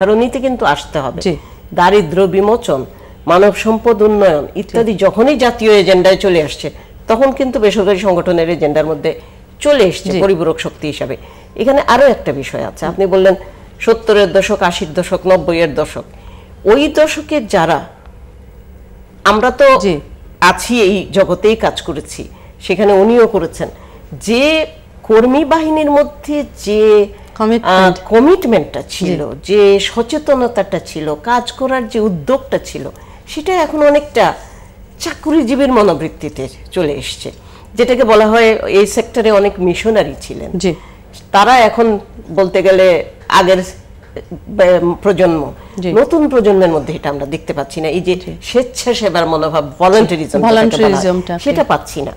নীতি কিন্তু আসতে হবে। দারিদ্র বিমোচন মানব সম্পদ উন্নয়ন ইত্যাদি যখনই জাতীয় এজেন্ডায় চলে আসছে তখন কিন্তু বেসরকারি সংগঠনের এজেন্ডার মধ্যে চলে এসছে পরিপূরক শক্তি হিসাবে। এখানে আরও একটা বিষয় আছে। আপনি বললেন সত্তরের দশক আশির দশক নব্বইয়ের দশক। ওই দশকের যারা আমরা তো আছি এই জগতেই কাজ করেছি সেখানে উনিও করেছেন। যে কর্মী বাহিনীর মধ্যে যে কমিটমেন্টটা ছিল যে সচেতনতাটা ছিল কাজ করার যে উদ্যোগটা ছিল সেটা এখন অনেকটা চাকুরিজীবীর মনোবৃত্তিতে চলে এসছে। যেটাকে বলা হয় এই সেক্টরে অনেক মিশনারি ছিলেন। তারা এখন বলতে গেলে আগের প্রজন্ম। নতুন প্রজন্মের মধ্যে এটা আমরা দেখতে পাচ্ছি না। এই যে স্বেচ্ছাসেবার মনোভাব ভলান্টারিজম সেটা পাচ্ছি না।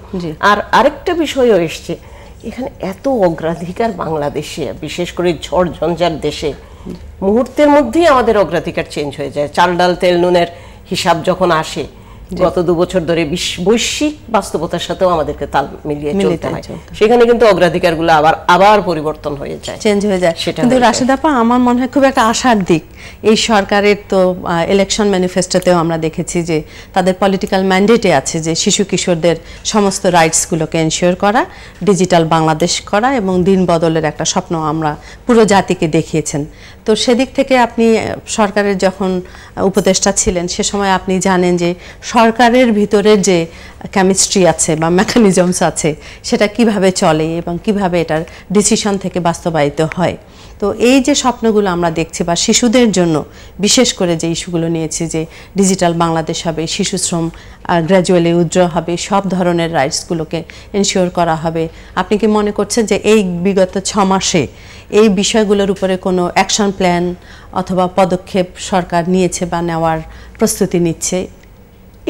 আর আরেকটা বিষয়ও এসছে এখানে এত অগ্রাধিকার বাংলাদেশে, বিশেষ করে ঝড় ঝঞ্ঝার দেশে, মুহূর্তের মধ্যেই আমাদের অগ্রাধিকার চেঞ্জ হয়ে যায়। চাল ডাল তেল নুনের হিসাব যখন আসে গত দু বছর ধরে বৈশ্বিক বাস্তবতার সাথেও আমাদেরকে তাল মিলিয়ে চলতে হয়। সেখানে কিন্তু অগ্রাধিকারগুলো আবার আবার পরিবর্তন হয়ে যায়। চেঞ্জ হয়ে যায়। সেটা কিন্তু রাশেদাপা আমার মনে হয় খুব একটা আশার দিক। এই সরকারের তো ইলেকশন ম্যানিফেস্টোতেও আমরা দেখেছি যে তাদের পলিটিক্যাল ম্যান্ডেটে আছে যে শিশু কিশোরদের সমস্ত রাইটসগুলোকে এনশিওর করা ডিজিটাল বাংলাদেশ করা এবং দিন বদলের একটা স্বপ্ন আমরা পুরো জাতিকে দেখিয়েছেন। তো সেদিক থেকে আপনি সরকারের যখন উপদেষ্টা ছিলেন, সে সময় আপনি জানেন যে সরকারের ভিতরে যে কেমিস্ট্রি আছে বা মেকানিজমস আছে, সেটা কীভাবে চলে এবং কীভাবে এটার ডিসিশন থেকে বাস্তবায়িত হয়। তো এই যে স্বপ্নগুলো আমরা দেখছি বা শিশুদের জন্য, বিশেষ করে যে ইস্যুগুলো নিয়েছি যে ডিজিটাল বাংলাদেশ হবে, শিশু শ্রম গ্র্যাজুয়ালি উজ্জ্ব হবে, সব ধরনের রাইটসগুলোকে এনশিওর করা হবে। আপনি কি মনে করছেন যে এই বিগত ছ মাসে এই বিষয়গুলোর উপরে কোনো অ্যাকশন প্ল্যান অথবা পদক্ষেপ সরকার নিয়েছে বা নেওয়ার প্রস্তুতি নিচ্ছে?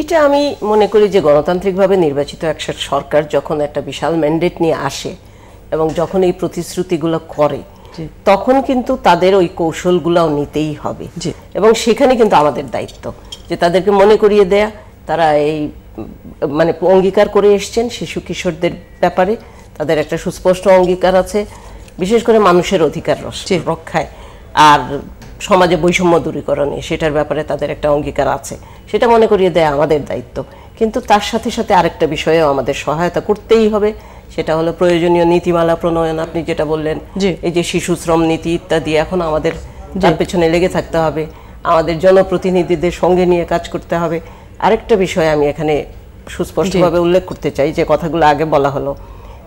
এটা আমি মনে করি যে গণতান্ত্রিকভাবে নির্বাচিত একটা সরকার যখন একটা বিশাল ম্যান্ডেট নিয়ে আসে এবং যখন এই প্রতিশ্রুতিগুলো করে তখন কিন্তু তাদের ওই কৌশলগুলোও নিতেই হবে। এবং সেখানে কিন্তু আমাদের দায়িত্ব যে তাদেরকে মনে করিয়ে দেয়া তারা এই মানে অঙ্গীকার করে এসছেন শিশু কিশোরদের ব্যাপারে। তাদের একটা সুস্পষ্ট অঙ্গীকার আছে বিশেষ করে মানুষের অধিকার রক্ষায়। আর সমাজে বৈষম্য দূরীকরণে সেটার ব্যাপারে তাদের একটা অঙ্গীকার আছে সেটা মনে করিয়ে দেয় আমাদের দায়িত্ব। কিন্তু তার সাথে সাথে আরেকটা বিষয়েও আমাদের সহায়তা করতেই হবে। সেটা হলো প্রয়োজনীয় নীতিমালা প্রণয়ন আপনি যেটা বললেন এই যে শিশু শ্রম নীতি ইত্যাদি এখন আমাদের তার পেছনে লেগে থাকতে হবে। আমাদের জনপ্রতিনিধিদের সঙ্গে নিয়ে কাজ করতে হবে। আরেকটা বিষয় আমি এখানে সুস্পষ্টভাবে উল্লেখ করতে চাই যে কথাগুলো আগে বলা হলো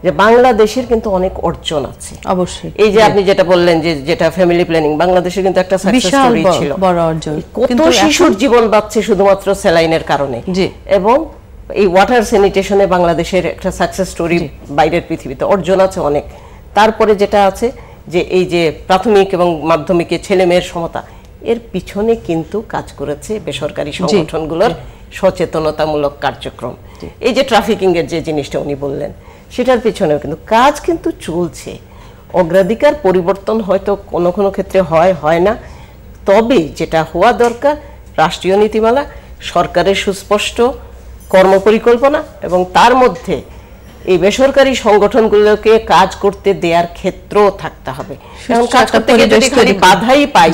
যে বাংলাদেশের কিন্তু অনেক অর্জন আছে। অবশ্যই। এই যে আপনি যেটা বললেন যে যেটা ফ্যামিলি প্ল্যানিং বাংলাদেশের কিন্তু একটা সাকসেস স্টোরি ছিল। বড় অর্জন। কত শিশুর জীবন বাঁচছে শুধুমাত্র স্যালাইনের কারণে। এবং এই ওয়াটার স্যানিটেশনে বাংলাদেশের একটা সাকসেস স্টোরি বাইরের পৃথিবীতে অর্জন আছে অনেক। তারপরে যেটা আছে যে এই যে প্রাথমিক এবং মাধ্যমিকে ছেলে মেয়ের সমতা এর পিছনে কিন্তু কাজ করেছে বেসরকারি সংগঠনগুলোর সচেতনতামূলক কার্যক্রম। এই যে ট্রাফিকিং এর যে জিনিসটা উনি বললেন সেটার পিছনেও কিন্তু কাজ কিন্তু চলছে। অগ্রাধিকার পরিবর্তন হয়তো কোনো কোনো ক্ষেত্রে হয় হয় না। তবে যেটা হওয়া দরকার রাষ্ট্রীয় নীতিমালা সরকারের সুস্পষ্ট কর্মপরিকল্পনা এবং তার মধ্যে এই বেসরকারি সংগঠনগুলোকে কাজ করতে দেওয়ার ক্ষেত্রও থাকতে হবে। কারণ কাজ করতে গিয়ে যদি খালি বাধাই পাই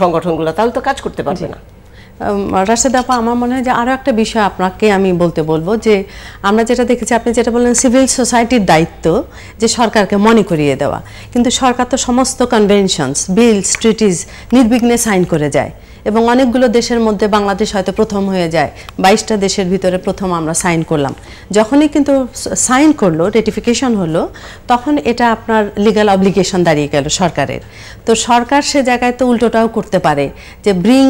সংগঠনগুলো তাহলে তো কাজ করতে পারবে না। রাশেদ আপা আমার মনে হয় যে আরও একটা বিষয় আপনাকে আমি বলতে বলব যে আমরা যেটা দেখেছি আপনি যেটা বললেন সিভিল সোসাইটির দায়িত্ব যে সরকারকে মনে করিয়ে দেওয়া। কিন্তু সরকার তো সমস্ত কনভেনশনস বিলস ট্রিটিস নির্বিঘ্নে সাইন করে যায়। এবং অনেকগুলো দেশের মধ্যে বাংলাদেশ হয়তো প্রথম হয়ে যায়। বাইশটা দেশের ভিতরে প্রথম আমরা সাইন করলাম। যখনই কিন্তু সাইন করল রেটিফিকেশন হলো, তখন এটা আপনার লিগাল অব্লিগেশন দাঁড়িয়ে গেল সরকারের। তো সরকার সে জায়গায় তো উল্টোটাও করতে পারে যে bring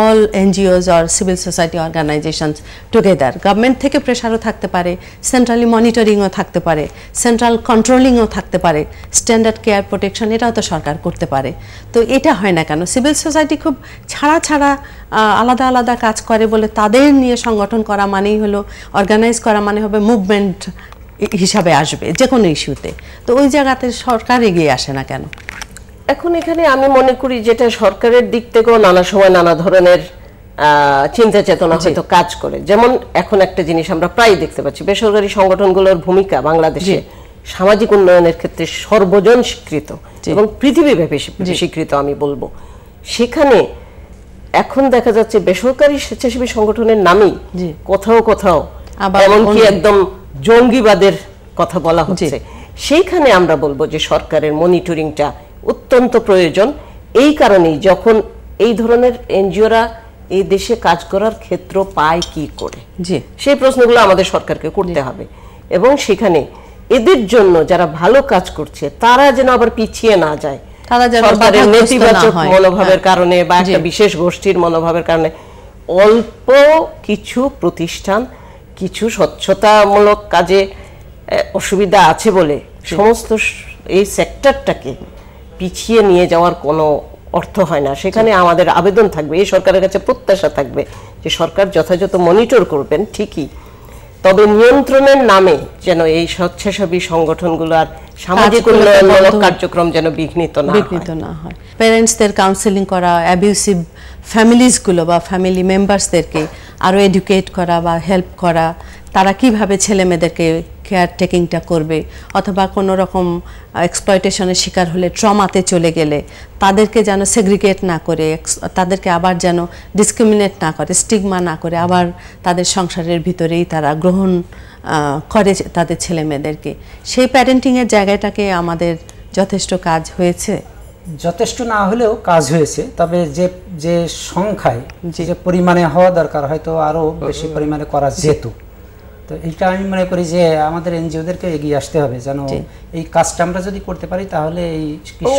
all NGOs or civil society organisations together government থেকে প্রেশারও থাকতে পারে সেন্ট্রালি মনিটরিংও থাকতে পারে সেন্ট্রাল কন্ট্রোলিংও থাকতে পারে স্ট্যান্ডার্ড কেয়ার প্রোটেকশন এটাও তো সরকার করতে পারে। তো এটা হয় না কেন? সিভিল সোসাইটি খুব ছাড়া ছাড়া আলাদা আলাদা কাজ করে বলে তাদের নিয়ে সংগঠন করা মানেই হলো অর্গানাইজ করা মানে হবে মুভমেন্ট হিসাবে আসবে যে কোনো ইস্যুতে তো ওই জায়গাতে সরকার এগিয়ে আসে না কেন? এখন এখানে আমি মনে করি যেটা সরকারের দিক থেকেও নানা সময় নানা ধরনের চিন্তা চেতনা হয়তো কাজ করে। যেমন এখন একটা জিনিস আমরা প্রায় দেখতে পাচ্ছি বেসরকারি সংগঠনগুলোর ভূমিকা বাংলাদেশে সামাজিক উন্নয়নের ক্ষেত্রে সর্বজন স্বীকৃত এবং পৃথিবীব্যাপী স্বীকৃত আমি বলব। সেখানে এখন দেখা যাচ্ছে বেসরকারি স্বেচ্ছাসেবী সংগঠনের নামেই। কোথাও কোথাও আবার এমনকি একদম জঙ্গিবাদের কথা বলা হচ্ছে। সেইখানে আমরা বলব যে সরকারের মনিটরিংটা অত্যন্ত প্রয়োজন। এই কারণেই যখন এই ধরনের এনজিওরা এই দেশে কাজ করার ক্ষেত্র পায় কি করে? জি। সেই প্রশ্নগুলো আমাদের সরকারকে করতে হবে। এবং সেখানে এদের জন্য যারা ভালো কাজ করছে তারা যেন আবার পিছিয়ে না যায়। তারা যেন নেতিবাচক। মনোভাবের হ্যাঁ। কারণে বা একটা। বিশেষ গোষ্ঠীর মনোভাবের কারণে অল্প কিছু প্রতিষ্ঠান কিছু স্বচ্ছতামূলক কাজে অসুবিধা আছে বলে সমস্ত এই সেক্টরটাকে পিছিয়ে নিয়ে যাওয়ার কোনো অর্থ হয় না সেখানে আমাদের আবেদন থাকবে এই সরকারের কাছে প্রত্যাশা থাকবে যে সরকার যথাযথ মনিটর করবেন ঠিকই তবে নিয়ন্ত্রণের নামে যেন এই স্বেচ্ছাসেবী সংগঠনগুলো আর সামাজিক উন্নয়নমূলক কার্যক্রম যেন বিঘ্নিত না বিঘ্নিত না হয়। প্যারেন্টসদের কাউন্সেলিং করা অ্যাবিউসিভ ফ্যামিলিজগুলো বা ফ্যামিলি মেম্বার্সদেরকে আরও এডুকেট করা বা হেল্প করা তারা কীভাবে ছেলে মেয়েদেরকে কেয়ার টেকিংটা করবে অথবা কোনো রকম এক্সপ্লয়টেশনের শিকার হলে ট্রমাতে চলে গেলে তাদেরকে যেন সেগ্রিগেট না করে তাদেরকে আবার যেন ডিসক্রিমিনেট না করে স্টিগমা না করে আবার তাদের সংসারের ভিতরেই তারা গ্রহণ করে তাদের ছেলে মেয়েদেরকে সেই প্যারেন্টিংয়ের জায়গাটাকে আমাদের যথেষ্ট কাজ হয়েছে? যথেষ্ট না হলেও কাজ হয়েছে তবে যে যে সংখ্যায় যে পরিমাণে হওয়া দরকার হয়তো আরও বেশি পরিমাণে করা যেত। তো এইটা আমি মনে করি যে আমাদের এনজিওদেরকে এগিয়ে আসতে হবে যেন এই কাজটা আমরা যদি করতে পারি তাহলে এই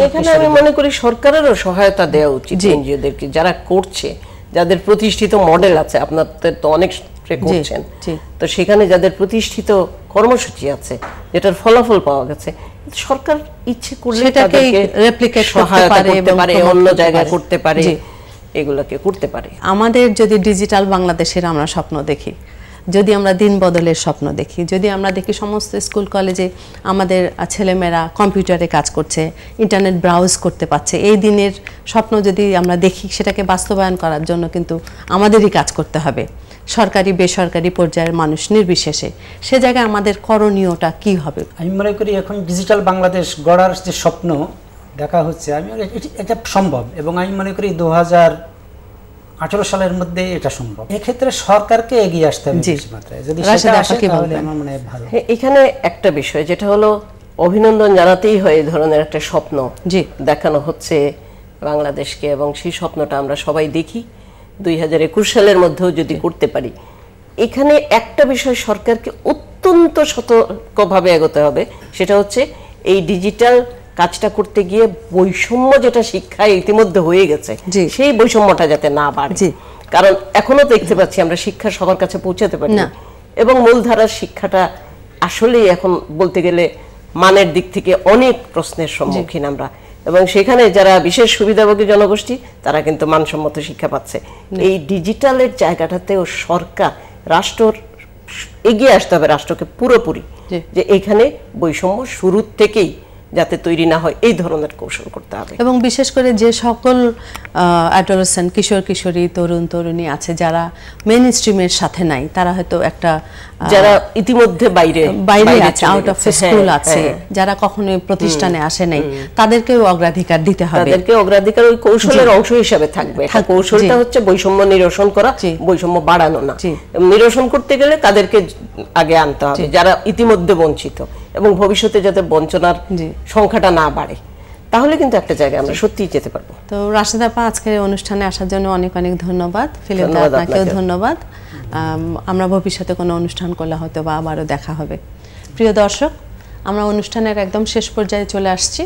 এখানে আমি মনে করি সরকারেরও সহায়তা দেওয়া উচিত এনজিওদেরকে যারা করছে যাদের প্রতিষ্ঠিত মডেল আছে আপনাদের তো অনেক করছেন। তো সেখানে যাদের প্রতিষ্ঠিত কর্মসূচি আছে যেটার ফলাফল পাওয়া গেছে সরকার ইচ্ছে করলে replicate করতে সহায়তা করতে পারে অন্য জায়গায় করতে পারে এগুলোকে করতে পারে। আমাদের যদি ডিজিটাল বাংলাদেশের আমরা স্বপ্ন দেখি যদি আমরা দিন বদলের স্বপ্ন দেখি, যদি আমরা দেখি সমস্ত স্কুল, কলেজে আমাদের ছেলেমেয়েরা কম্পিউটারে কাজ করছে, ইন্টারনেট ব্রাউজ করতে পারছে, এই দিনের স্বপ্ন যদি আমরা দেখি, সেটাকে বাস্তবায়ন করার জন্য কিন্তু আমাদেরই কাজ করতে হবে। সরকারি, বেসরকারি পর্যায়ের মানুষ নির্বিশেষে, সে জায়গায় আমাদের করণীয়টা কি হবে? আমি মনে করি এখন ডিজিটাল বাংলাদেশ গড়ার যে স্বপ্ন দেখা হচ্ছে, আমি এটি- এটা সম্ভব। এবং আমি মনে করি দু হাজার আঠারো সালের মধ্যে এটা সম্ভব। এক্ষেত্রে সরকারকে এগিয়ে আসতে হবে মাত্রায় যদি সেটা আসে তাহলে আমার মনে হয় ভালো। হ্যাঁ, এখানে একটা বিষয় যেটা হলো অভিনন্দন জানাতেই হয় এই ধরনের একটা স্বপ্ন জি। দেখানো হচ্ছে বাংলাদেশকে এবং সেই স্বপ্নটা আমরা সবাই দেখি। দুই হাজার একুশ সালের মধ্যেও যদি করতে পারি। এখানে একটা বিষয় সরকারকে অত্যন্ত সতর্কভাবে এগোতে হবে সেটা হচ্ছে এই ডিজিটাল কাজটা করতে গিয়ে বৈষম্য যেটা শিক্ষায় ইতিমধ্যে হয়ে গেছে। সেই বৈষম্যটা যাতে না বাড়ে। কারণ এখনও দেখতে পাচ্ছি আমরা শিক্ষা সবার কাছে পৌঁছাতে পারি না। এবং মূলধারার শিক্ষাটা আসলেই এখন বলতে গেলে মানের দিক থেকে অনেক প্রশ্নের সম্মুখীন আমরা। এবং সেখানে যারা বিশেষ সুবিধাভোগী জনগোষ্ঠী তারা কিন্তু মানসম্মত শিক্ষা পাচ্ছে। এই ডিজিটালের জায়গাটাতেও সরকার রাষ্ট্রর এগিয়ে আসতে হবে রাষ্ট্রকে পুরোপুরি যে এখানে বৈষম্য শুরুর থেকেই যাতে তৈরি না হয়, এই ধরনের কৌশল করতে হবে। এবং বিশেষ করে যে সকল অ্যাডোলেসেন্ট কিশোর, কিশোরী, তরুণ, তরুণী আছে যারা মেন স্ট্রিমের সাথে নাই, তারা হয়তো একটা যারা ইতিমধ্যে বাইরে বাইরে আছে আউট অফ স্কুল আছে। হ্যাঁ। যারা কখনো প্রতিষ্ঠানে আসে নাই তাদেরকেও অগ্রাধিকার দিতে হবে। তাদেরকে অগ্রাধিকার ওই কৌশলের অংশ হিসাবে থাকবে। কৌশলটা হচ্ছে বৈষম্য নিরসন করা বৈষম্য বাড়ানো না। নিরসন করতে গেলে তাদেরকে আগে আনতে হবে যারা ইতিমধ্যে বঞ্চিত এবং ভবিষ্যতে যাতে বঞ্চনার। সংখ্যাটা না বাড়ে। তাহলে কিন্তু একটা জায়গায় আমরা সত্যিই যেতে পারব। তো রাশেদ আপা আজকের অনুষ্ঠানে আসার জন্য অনেক অনেক ধন্যবাদ। ফিলিপ আপনাকেও ধন্যবাদ। আমরা ভবিষ্যতে কোনো অনুষ্ঠান করলে হয়তো বা আবারও দেখা হবে। প্রিয় দর্শক আমরা অনুষ্ঠানের একদম শেষ পর্যায়ে চলে আসছি।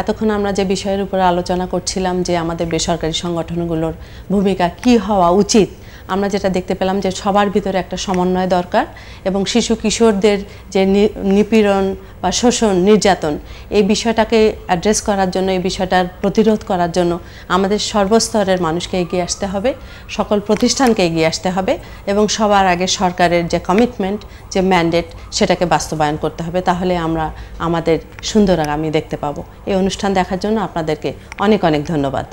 এতক্ষণ আমরা যে বিষয়ের উপরে আলোচনা করছিলাম যে আমাদের বেসরকারি সংগঠনগুলোর ভূমিকা কি হওয়া উচিত আমরা যেটা দেখতে পেলাম যে সবার ভিতরে একটা সমন্বয় দরকার এবং শিশু কিশোরদের যে নিপীড়ন বা শোষণ, নির্যাতন, এই বিষয়টাকে অ্যাড্রেস করার জন্য, এই বিষয়টার প্রতিরোধ করার জন্য আমাদের সর্বস্তরের মানুষকে এগিয়ে আসতে হবে, সকল প্রতিষ্ঠানকে এগিয়ে আসতে হবে এবং সবার আগে সরকারের যে কমিটমেন্ট যে ম্যান্ডেট সেটাকে বাস্তবায়ন করতে হবে। তাহলে আমরা আমাদের সুন্দর আগামী দেখতে পাবো। এই অনুষ্ঠান দেখার জন্য আপনাদেরকে অনেক অনেক ধন্যবাদ।